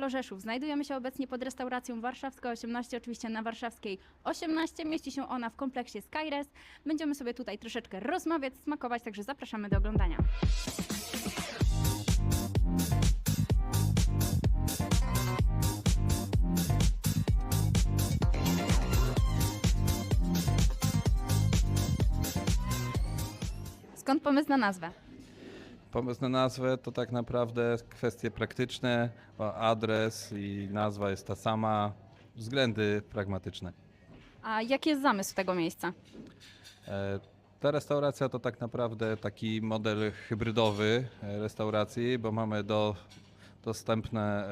Halo Rzeszów. Znajdujemy się obecnie pod restauracją Warszawska 18, oczywiście na Warszawskiej 18. Mieści się ona w kompleksie Skyres. Będziemy sobie tutaj troszeczkę rozmawiać, smakować, także zapraszamy do oglądania. Skąd pomysł na nazwę? Pomysł na nazwę to tak naprawdę kwestie praktyczne, bo adres i nazwa jest ta sama, względy pragmatyczne. A jaki jest zamysł tego miejsca? E, Ta restauracja to tak naprawdę taki model hybrydowy e, restauracji, bo mamy do, dostępne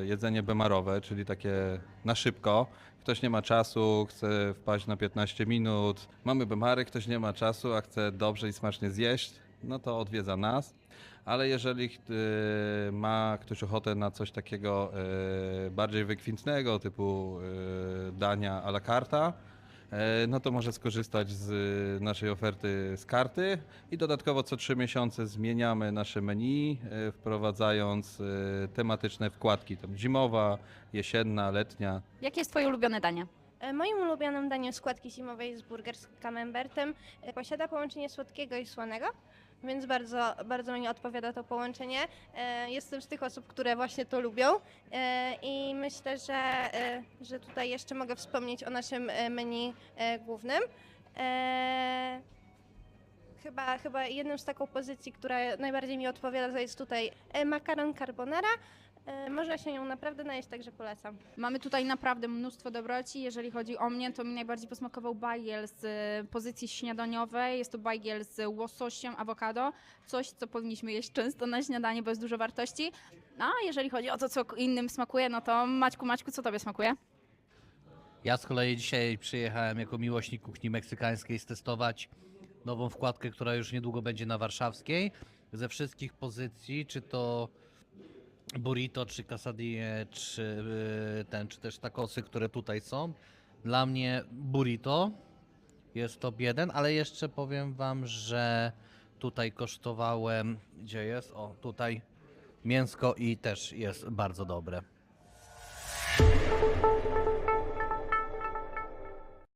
e, jedzenie bemarowe, czyli takie na szybko. Ktoś nie ma czasu, chce wpaść na 15 minut. Mamy bemary, ktoś nie ma czasu, a chce dobrze i smacznie zjeść, no to odwiedza nas. Ale jeżeli e, ma ktoś ochotę na coś takiego e, bardziej wykwintnego, typu e, dania à la carta, no to może skorzystać z y, naszej oferty z karty i dodatkowo co trzy miesiące zmieniamy nasze menu, wprowadzając tematyczne wkładki, tam zimowa, jesienna, letnia. Jakie jest Twoje ulubione danie? Moim ulubionym daniem składki zimowej jest burger z camembertem. Posiada połączenie słodkiego i słonego, więc bardzo, bardzo mi odpowiada to połączenie. E, Jestem z tych osób, które właśnie to lubią E, i myślę, że, e, że tutaj jeszcze mogę wspomnieć o naszym menu głównym. Chyba, chyba jedną z taką pozycji, która najbardziej mi odpowiada, to jest tutaj e, makaron carbonara. E, Można się nią naprawdę najeść, także polecam. Mamy tutaj naprawdę mnóstwo dobroci. Jeżeli chodzi o mnie, to mi najbardziej posmakował bajgiel z y, pozycji śniadaniowej. Jest to bajgiel z łososiem, awokado. Coś, co powinniśmy jeść często na śniadanie, bo jest dużo wartości. A jeżeli chodzi o to, co innym smakuje, no to Maćku, Maćku, co tobie smakuje? Ja z kolei dzisiaj przyjechałem jako miłośnik kuchni meksykańskiej stestować nową wkładkę, która już niedługo będzie na warszawskiej. Ze wszystkich pozycji, czy to burrito, czy quesadille, czy y, ten, czy też tacosy, które tutaj są. Dla mnie burrito jest top 1, ale jeszcze powiem wam, że tutaj kosztowałem, gdzie jest? O, tutaj mięsko i też jest bardzo dobre.